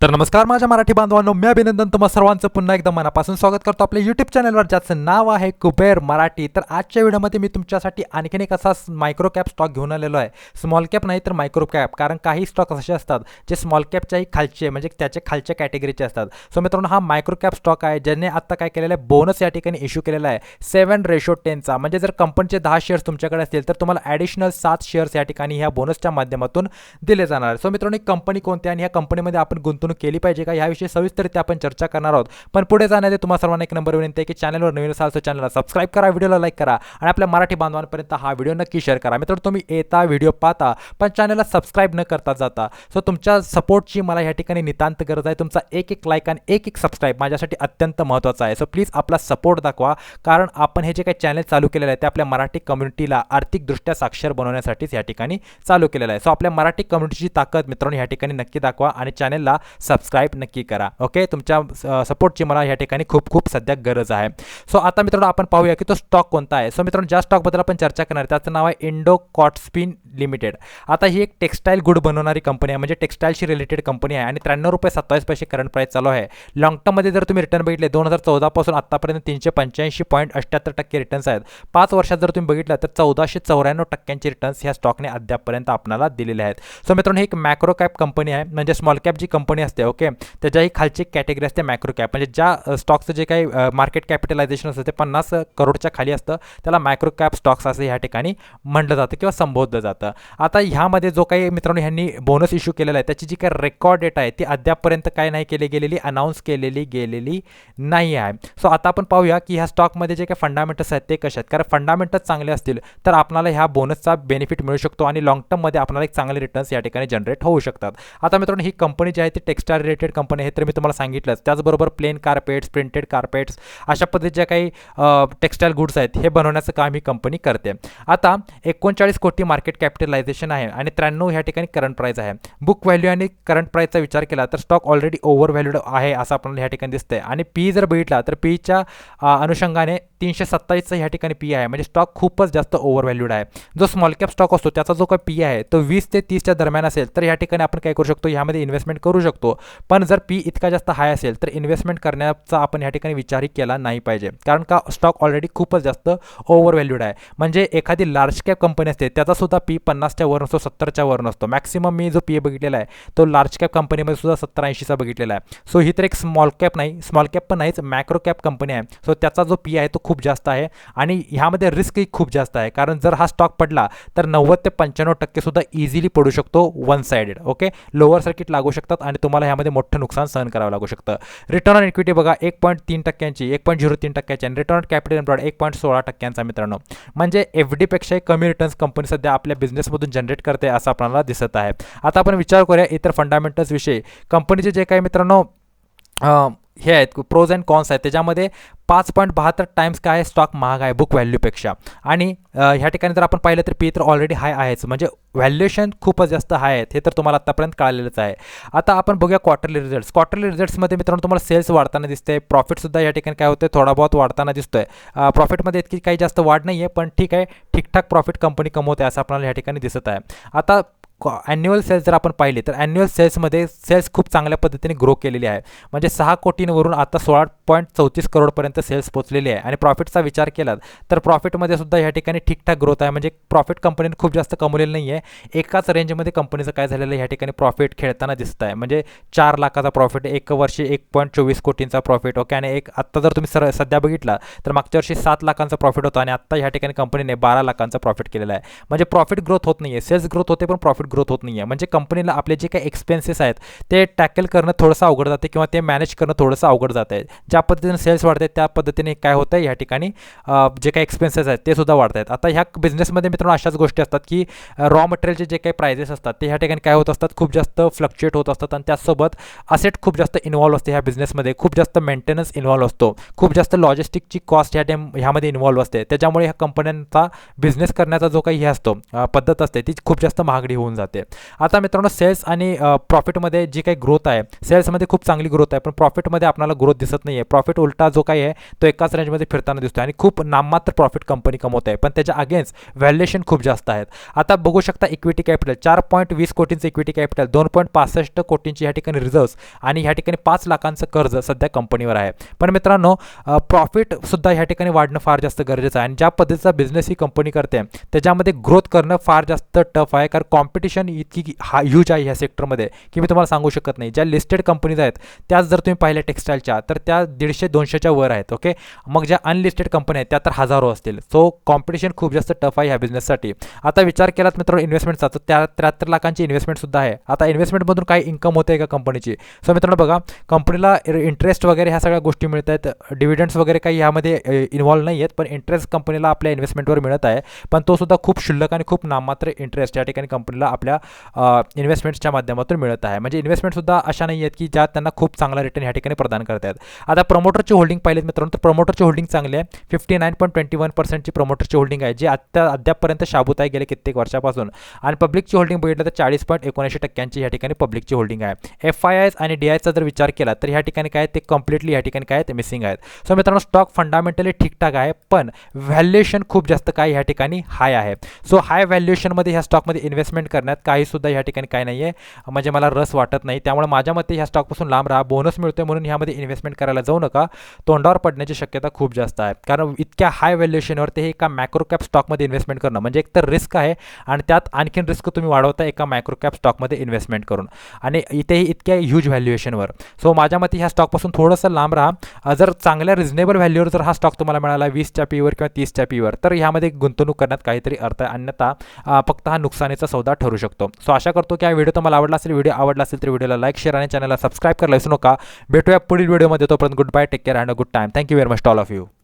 तर नमस्कार माझ्या मराठी बांधवांनो मी अभिनंदन तुम्हा सर्वांचं. पुन्हा एकदा मनापासून स्वागत करतो आपल्या यूट्यूब चॅनलवर ज्याचं नाव आहे कुबेर मराठी. तर आजच्या व्हिडिओमध्ये मी तुमच्यासाठी आणखीन एक असा मायक्रो कॅप स्टॉक घेऊन आलेलो आहे. स्मॉल कॅप नाही तर मायक्रो कॅप कारण काही स्टॉक असे असतात जे स्मॉल कॅपच्याही खालचे म्हणजे त्याच्या खालच्या कॅटेगरीचे असतात. सो मित्रांनो हा मायक्रो कॅप स्टॉक आहे ज्याने आत्ता काय केलेलं आहे बोनस या ठिकाणी इश्यू केलेला आहे. सेवन रेशो टेनचा म्हणजे जर कंपनीचे दहा शेअर्स तुमच्याकडे असतील तर तुम्हाला ॲडिशनल सात शेअर्स या ठिकाणी ह्या बोनसच्या माध्यमातून दिले जाणार. सो मित्रांनो कंपनी कोणती आहे आणि ह्या कंपनीमध्ये आपण गुंतवणूक केली पाहिजे का? ह्याविषयी सविस्तरित्या आपण चर्चा करणार आहोत. पण पुढे जाण्याचे तुम्हाला सर्वांना एक नंबर विनंती आहे की चॅनलवर नवीन असाल तर चॅनलला सबस्क्राईब करा व्हिडिओला लाईक करा आणि आपल्या मराठी बांधवांपर्यंत हा व्हिडिओ नक्की शेअर करा. मित्र तुम्ही येता व्हिडिओ पाहता पण चॅनलला सबस्क्राईब न करता जाता. सो तुमच्या सपोर्टची मला या ठिकाणी नितांत गरज आहे. तुमचा एक एक लाईक आणि एक एक सबस्क्राईब माझ्यासाठी अत्यंत महत्त्वाचा आहे. सो प्लीज आपला सपोर्ट दाखवा. कारण आपण हे जे काही चॅनल चालू केलेलं आहे ते आपल्या मराठी कम्युनिटीला आर्थिकदृष्ट्या साक्षर बनवण्यासाठीच या ठिकाणी चालू केलेलं आहे. सो आपल्या मराठी कम्युनिटीची ताकद मित्रांनो या ठिकाणी नक्की दाखवा आणि चॅनलला सबस्क्राईब नक्की करा. ओके तुमच्या सपोर्टची मला या ठिकाणी खूप खूप सध्या गरज आहे. सो आता मित्रांनो आपण पाहूया की तो स्टॉक कोणता आहे. सो मित्रांनो ज्या स्टॉकबद्दल आपण चर्चा करणार आहे त्याचं नाव आहे इंडो कॉटस्पिन लिमिटेड आता ही एक टेक्स्टाईल गुड बनवणारी कंपनी आहे. म्हणजे टेक्स्टाईलशी रिलेटेड कंपनी आहे. आणि त्र्याण्णव रुपये सत्तावीस पैसे करंट प्राईस चालू आहे. लॉंग टर्ममध्ये जर तुम्ही रिटर्न बघितले दोन हजार चौदापासून आत्तापर्यंत तीनशे पंच्याऐंशी पॉईंट अठ्ठ्याहत्तर टक्के रिटर्न्स आहेत. पाच वर्षात जर तुम्ही बघितलं तर चौदाशे चौऱ्याण्णव टक्क्यांचे रिटर्न्स ह्या स्टॉकने अद्यापपर्यंत आपल्याला दिलेले आहेत. सो मित्रांनो ही एक मॅक्रो कॅप कंपनी आहे. म्हणजे स्मॉल कॅप जी कंपनी असते ओके त्याच्याही खालची कॅटेगरी असते मॅक्रो कॅप म्हणजे ज्या स्टॉक्सचं जे काही मार्केट कॅपिटलायझेशन असतं ते पन्नास करोडच्या खाली असतं. त्याला मायक्रो कॅप स्टॉक्स असं ह्या ठिकाणी म्हटलं जातं किंवा संबोधलं जातं. आता ह्यामध्ये जो काही मित्रांनो ह्यांनी बोनस इश्यू केलेला आहे त्याची जी काही रेकॉर्ड डेटा आहे ती अद्यापपर्यंत काय नाही केली गेलेली अनाऊन्स केलेली गेलेली नाही आहे. सो आता आपण पाहूया की ह्या स्टॉकमध्ये जे काही फंडामेंटल्स आहेत ते कसे आहेत? कारण फंडामेंटल्स चांगले असतील तर आपल्याला ह्या बोनसचा बेनिफिट मिळू शकतो आणि लॉंग टर्ममध्ये आपल्याला एक चांगले रिटर्न्स या ठिकाणी जनरेट होऊ शकतात. आता मित्रांनो ही कंपनी जी आहे ती टेक्स्टाईल रिलेटेड कंपनी आहे तर मी तुम्हाला सांगितलंच. त्याचबरोबर प्लेन कार्पेट्स प्रिंटेड कार्पेट्स अशा पद्धतीच्या काही टेक्स्टाईल गुड्स आहेत हे बनवण्याचं काम ही कंपनी करते. आता एकोणचाळीस कोटी मार्केट कॅपिटलायझेशन आहे आणि त्र्याण्णव ह्या ठिकाणी करंट प्राईस आहे. बुक व्हॅल्यू आणि करंट प्राईसचा विचार केला तर स्टॉक ऑलरेडी ओव्हर व्हॅल्यूड आहे असं आपल्याला ह्या ठिकाणी दिसतंय. आणि पी जर बघितला तर पीच्या अनुषंगाने तीनशे सत्तावीसचं ह्या ठिकाणी पी आहे. म्हणजे स्टॉक खूपच जास्त ओव्हर व्हॅल्यूड आहे. जो स्मॉल कॅप स्टॉक असतो त्याचा जो काही पी आहे तो वीस ते तीसच्या दरम्यान असेल तर ह्या ठिकाणी आपण काय करू शकतो? ह्यामध्ये इन्व्हेस्टमेंट करू शकतो. पण जर पी इतका जास्त हाय असेल तर इन्व्हेस्टमेंट करण्याचा आपण या ठिकाणी विचारही केला नाही पाहिजे. कारण का स्टॉक ऑलरेडी खूपच जास्त ओव्हर व्हॅल्यूड आहे. म्हणजे एखादी लार्ज कॅप कंपनी असते त्याचा सुद्धा पी पन्नासच्या वर नसतो सत्तरच्या वर नसतो मॅक्सिमम मी जो पी बघितलेला आहे तो लार्ज कॅप कंपनीमध्ये सुद्धा सत्तर ऐंशीचा बघितलेला आहे. सो ही तर एक स्मॉल कॅप नाही स्मॉल कॅप पण नाहीच मॅक्रो कॅप कंपनी आहे. सो त्याचा जो पी आहे तो खूप जास्त आहे. आणि ह्यामध्ये रिस्कही खूप जास्त आहे. कारण जर हा स्टॉक पडला तर नव्वद ते पंच्याण्णव टक्के सुद्धा इझिली पडू शकतो one sided okay lower circuit लागू शकतात आणि तुम्हाला ह्यामध्ये मोठं नुकसान सहन करावं लागू शकतं. रिटर्न ऑन इक्विटी बघा एक पॉईंट तीन टक्क्यांची एक पॉईंट झिरो तीन टक्क्याची आणि रिटर्न ऑन कॅपिटल एम्प्लॉईड एक पॉईंट सोळा टक्क्यांचा मित्रांनो. म्हणजे एफ डीपेक्षाही कमी रिटर्न्स कंपनी सध्या आपल्या बिझनेसमधून जनरेट करते असं आपल्याला दिसत आहे. आता आपण विचार करूया इतर फंडामेंटल्सविषयी कंपनीचे जे काही मित्रांनो हे आहेत प्रोज अँड कॉन्स आहेत. त्याच्यामध्ये पाच पॉईंट बहात्तर टाइम्स काय स्टॉक महाग आहे बुक व्हॅल्यूपेक्षा आणि ह्या ठिकाणी जर आपण पाहिलं तर पी तर ऑलरेडी हाय आहेच. म्हणजे व्हॅल्युएशन खूपच जास्त हाय आहेत. हे तर तुम्हाला आत्तापर्यंत कळालेलंच आहे. आता आपण बघूया क्वार्टरली रिझल्ट्स क्वार्टरली रिझल्ट्समध्ये मित्रांनो तुम्हाला सेल्स वाढताना दिसते प्रॉफिटसुद्धा या ठिकाणी काय होतं थोडा बहुत वाढताना दिसतोय. प्रॉफिटमध्ये इतकी काही जास्त वाढ नाही आहे पण ठीक आहे. ठीकठाक प्रॉफिट कंपनी कमवते असं आपल्याला या ठिकाणी दिसत आहे. आता ॲन्युअल सेल्स जर आपण पाहिले तर ॲन्युअल सेल्समध्ये सेल्स खूप चांगल्या पद्धतीने ग्रो केलेली आहे. म्हणजे सहा कोटींवरून आता सोळा पॉईंट चौतीस करोडपर्यंत सेल्स पोचलेली आहे. आणि प्रॉफिटचा विचार केला तर प्रॉफिटमध्ये सुद्धा ह्या ठिकाणी ठीकठाक ग्रोथ आहे. म्हणजे प्रॉफिट कंपनीने खूप जास्त कमवलेलं नाही आहे एकाच रेंजमध्ये कंपनीचं काय झालेलं आहे? ह्या ठिकाणी प्रॉफिट खेळताना दिसत आहे. म्हणजे चार लाखाचा प्रॉफिट एक वर्षी एक पॉईंट चोवीस कोटींचा प्रॉफिट ओके आणि एक आत्ता जर तुम्ही सर सध्या बघितला तर मागच्या वर्षी सात लाखांचा प्रॉफिट होता आणि आत्ता ह्या ठिकाणी कंपनीने बारा लाखांचा प्रॉफिट केलेला आहे. म्हणजे प्रॉफिट ग्रोथ होत नाही आहे सेल्स ग्रोथ होते पण प्रॉफिट ग्रोथ होत नाही आहे म्हणजे कंपनीला आपले जे काही एक्सपेन्सेस आहेत ते टॅकल करणं थोडंसं अवघड जाते किंवा ते मॅनेज करणं थोडंसं अवघड जात. आहे ज्या पद्धतीने सेल्स वाढते त्या पद्धतीने काय होतं आहे या ठिकाणी जे काही एक्सपेन्सेस आहेत ते सुद्धा वाढत आहेत आता ह्या बिझनेसमध्ये मित्रांनो अशाच गोष्टी असतात की रॉ मटेरियलचे जे काही प्रायझेस असतात ते ह्या ठिकाणी काय होत असतात खूप जास्त फ्लक्च्युएट होत असतात आणि त्यासोबत असेट खूप जास्त इन्व्हॉल्व असते ह्या बिझनेसमध्ये खूप जास्त मेंटेनन्स इन्व्हॉल्व असतो. खूप जास्त लॉजिस्टिकची कॉस्ट ह्या टाईम ह्यामध्ये इन्व्हॉल्व असते. त्याच्यामुळे ह्या कंपन्यांचा बिझनेस करण्याचा जो काही हे असतो पद्धत असते ती खूप जास्त महागडी होऊन जाते. आता मित्रांनो सेल्स आणि प्रॉफिटमध्ये जी काही ग्रोथ आहे सेल्समध्ये खूप चांगली ग्रोथ आहे पण प्रॉफिटमध्ये आपल्याला ग्रोथ दिसत नाही आहे प्रॉफिट उलटा जो काही आहे तो एकाच रेंजमध्ये फिरताना दिसतो आणि खूप नाममात्र प्रॉफिट कंपनी कमवत आहे पण त्याच्या अगेन्स्ट व्हॅल्युएशन खूप जास्त आहेत. आता बघू शकता इक्विटी कॅपिटल चार पॉईंट वीस कोटींचं इक्विटी कॅपिटल दोन पॉईंट पासष्ट कोटींची ह्या ठिकाणी रिझर्व्स आणि ह्या ठिकाणी पाच लाखांचं कर्ज सध्या कंपनीवर आहे. पण मित्रांनो प्रॉफिटसुद्धा ह्या ठिकाणी वाढणं फार जास्त गरजेचं आहे आणि ज्या पद्धतीचा बिझनेस ही कंपनी करते त्याच्यामध्ये ग्रोथ करणं फार जास्त टफ आहे. कारण कॉम्पिटिशन इतकी हा ह्यूज आहे ह्या सेक्टरमध्ये की मी तुम्हाला सांगू शकत नाही. ज्या लिस्टेड कंपनीज आहेत त्याच जर तुम्ही पाहिल्या टेक्स्टाईलच्या तर त्या दीडशे दोनशेच्या वर आहेत ओके मग ज्या अनलिस्टेड कंपन्या आहेत त्या तर हजारो असतील. सो कॉम्पिटिशन खूप जास्त टफ आहे ह्या बिझनेससाठी आता विचार केलात मित्रांनो इन्व्हेस्टमेंटचा तर त्या त्र्याहत्तर लाखांची इन्व्हेस्टमेंटसुद्धा आहे. आता इन्व्हेस्टमेंटमधून काही इन्कम होते का कंपनीची सो मित्रांनो बघा कंपनीला इंटरेस्ट वगैरे ह्या सगळ्या गोष्टी मिळत आहेत. डिव्हिडंड्स वगैरे काही ह्यामध्ये इन्व्हॉल्व नाही आहेत पण इंटरेस्ट कंपनीला आपल्या इन्व्हेस्टमेंटवर मिळत आहे. पण तो सुद्धा खूप शुल्लक आणि खूप नाममात्र इंटरेस्ट या ठिकाणी कंपनीला आपल्या इन्व्हेस्टमेंट्सच्या माध्यमातून मिळत आहे. म्हणजे इन्व्हेस्टमेंटसुद्धा अशा नाही आहेत की ज्या त्यांना खूप चांगला रिटर्न या ठिकाणी प्रदान करतात. आता प्रमोटरची होल्डिंग पाहिलेत मित्रांनो तर प्रमोटरची होल्डिंग चांगली आहे. Fifty nine point twenty one पर्सेंटची प्रमोटरची होल्डिंग आहे जी आत्ता अद्यापपर्यंत शाबूत आहे गेले कित्येक वर्षापासून. आणि पब्लिकची होल्डिंग बघितलं तर चाळीस पॉईंट एकोणऐंशी टक्क्यांची या ठिकाणी पब्लिकची होल्डिंग आहे. एफ आय आय आणि डी आयचा जर विचार केला तर ह्या ठिकाणी काय ते कम्प्लिटली या ठिकाणी काय ते मिसिंग आहेत. सो मित्रांनो स्टॉक फंडामेंटली ठीकठाक आहे पण व्हॅल्युएशन खूप जास्त काय ह्या ठिकाणी हाय आहे. सो हाय व्हॅल्युएशनमध्ये ह्या स्टॉकमध्ये इन्व्हेस्टमेंट करणे करण्यात काहीसुद्धा ह्या ठिकाणी काय नाही आहे म्हणजे मला रस वाटत नाही. त्यामुळे माझ्या मते ह्या स्टॉकपासून लांब राहा. बोनस मिळतोय म्हणून ह्यामध्ये इन्व्हेस्टमेंट करायला जाऊ नका. तोंडावर पडण्याची शक्यता खूप जास्त आहे. कारण इतक्या हाय व्हॅल्युएशनवर ते एका मॅक्रो कॅप स्टॉकमध्ये इन्व्हेस्टमेंट करणं म्हणजे एक तर रिस्क आहे आणि त्यात आणखीन रिस्क तुम्ही वाढवता एका मायक्रो कॅप स्टॉकमध्ये इन्व्हेस्टमेंट करून. आणि इथेही इतक्या ह्यूज व्हॅल्युएशनवर सो माझ्या मते ह्या स्टॉकपासून थोडंसं लांब राहा. जर चांगल्या रिजनेबल व्हॅल्यूवर जर हा स्टॉक तुम्हाला मिळाला वीसच्या पीवर किंवा तीसच्या पीवर तर ह्यामध्ये गुंतवणूक करण्यात काहीतरी अर्थ आहे. अन्यथा फक्त हा नुकसानीचा सौदा ठरू शकतो. सो आशा करतो की हा व्हिडिओ तुम्हाला आवडला असेल. व्हिडिओ आवडला असेल तर व्हिडिओला लाईक शेअर आणि चॅनलला सबस्क्राईब करायला विसरू नका. भेटूया पुढील व्हिडिओमध्ये. तोपर्यंत good bye take care and a good time thank you very much all of you